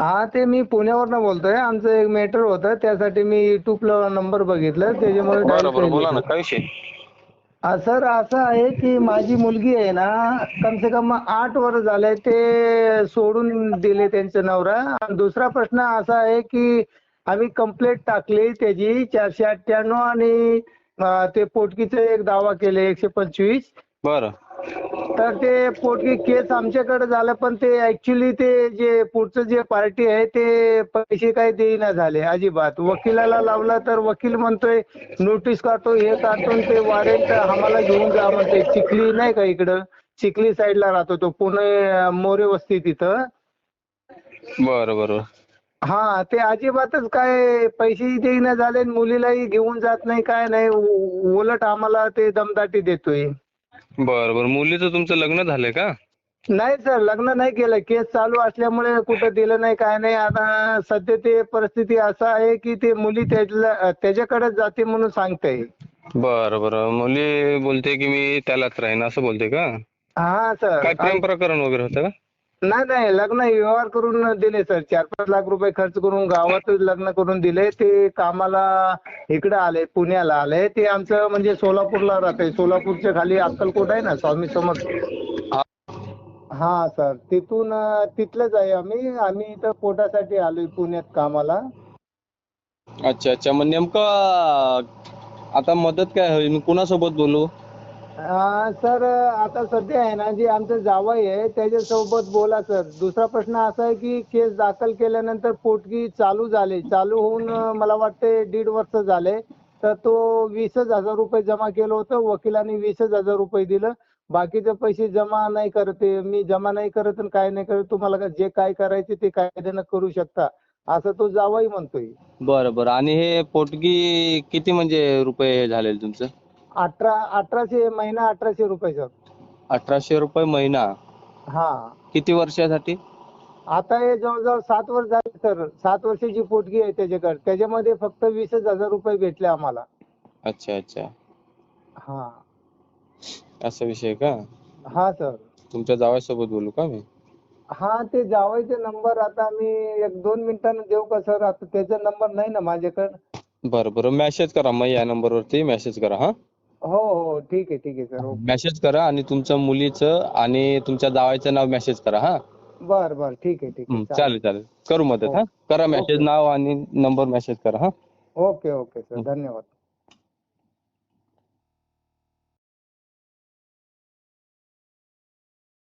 हा ते मी पुण्यावरनं बोलतोय. आमचं एक मॅटर होतं त्यासाठी मी युट्यूबला नंबर बघितलं. त्याच्यामुळे dial बोला केली. ना काय विषय? हा सर असं आहे की माझी मुलगी आहे ना कम से कम आठ वर्ष झाले ते सोडून दिले त्यांचा नवरा. आणि दुसरा प्रश्न असा आहे की आम्ही कंप्लेंट टाकली त्याची चारशे अठ्ठ्याण्णव आणि अं, ते पोटकीचे एक दावा केले एकशे पंचवीस. बरं. तर ते पोटगी केस आमच्याकडे झालं पण ते ऍक्च्युली ते जे पुढचं जे पार्टी आहे ते पैसे काही देईना झाले अजिबात. वकिलाला लावला तर वकील म्हणतोय नोटीस काढतो हे काढतो आणि ते वॉरंट आम्हाला घेऊन जा म्हणते चिखली नाही का इकडं? चिखली साईडला राहतो तो पुणे मोरे वस्ती तिथं. बरं बरं. हा ते अजिबातच काय पैसेही देईना झाले आणि मुलीलाही घेऊन जात नाही काय नाही उलट आम्हाला ते दमदाटी देतोय. बरं बरं. मुलीचं तुमचं लग्न झालंय का? नाही सर लग्न नाही केलं केस चालू असल्यामुळे कुठं दिलं नाही काय नाही. आता सध्या ते परिस्थिती असं आहे की ते मुली त्याला त्याच्याकडेच जाते म्हणून सांगते बरं बरं. मुली बोलते की मी त्यालाच राहीन असं बोलते का? हा सर. काय प्रेम प्रकरण वगैरे होतं का? नाही नाही लग्न व्यवहार करून दिले सर. चार पाच लाख रुपये खर्च करून गावातच लग्न करून दिले. ते कामाला इकडे आले पुण्याला आले. ते आमचं म्हणजे सोलापूरला राहते. सोलापूरच्या खाली अक्कलकोट आहे ना स्वामी समर्थ. हा सर. तिथून तिथलंच तिथलेच आहे आम्ही. आम्ही इथं पोटासाठी आलोय पुण्यात कामाला. अच्छा अच्छा. मग नेमकं आता मदत काय होईल? मी कुणासोबत बोलू? सर आता सध्या आहे ना जे आमचं जावई आहे त्याच्यासोबत बोला सर. दुसरा प्रश्न असा आहे की केस दाखल केल्यानंतर पोटगी चालू झाली. चालू होऊन मला वाटते दीड वर्ष झाले. तर तो वीसच हजार रुपये जमा केलं होतं. वकिलांनी वीसच हजार रुपये दिलं. बाकीचे पैसे जमा नाही करत मी जमा नाही करत आणि काय नाही करत. तुम्हाला जे काय करायचे ते कायद्यानं करू शकता. असं तो जावाही म्हणतोय. बरं बरं. आणि हे पोटगी किती म्हणजे रुपये झाले तुमचं? अठरा अठराशे महिना अठराशे रुपये सर. अठराशे रुपये महिना? हा. किती वर्षासाठी? आता हे जवळजवळ सात वर्ष झाले सर. सात वर्षाची पोटगी आहे त्याच्याकडे. त्याच्यामध्ये फक्त वीसच हजार रुपये भेटले आम्हाला. अच्छा अच्छा. हा. असा विषय आहे का? हा सर. तुमच्या जावयासोबत बोलू का मी? हा ते जावयाचे नंबर आता मी एक दोन मिनिटांनी देऊ का सर? आता त्याचा नंबर नाही ना माझ्याकडे. बरं बरं. मेसेज करा. मग या नंबरवरती मेसेज करा हा. हो हो ठीक आहे ठीक आहे सर ओके. मेसेज करा आणि तुमच्या मुलीचं आणि तुमच्या जावयाचं नाव मेसेज करा हा? बर बर ठीक आहे ठीक हं, आहे चालेल. चालेल करू मदत हा? करा मेसेज. नाव आणि नंबर मेसेज करा हा? ओके ओके सर धन्यवाद.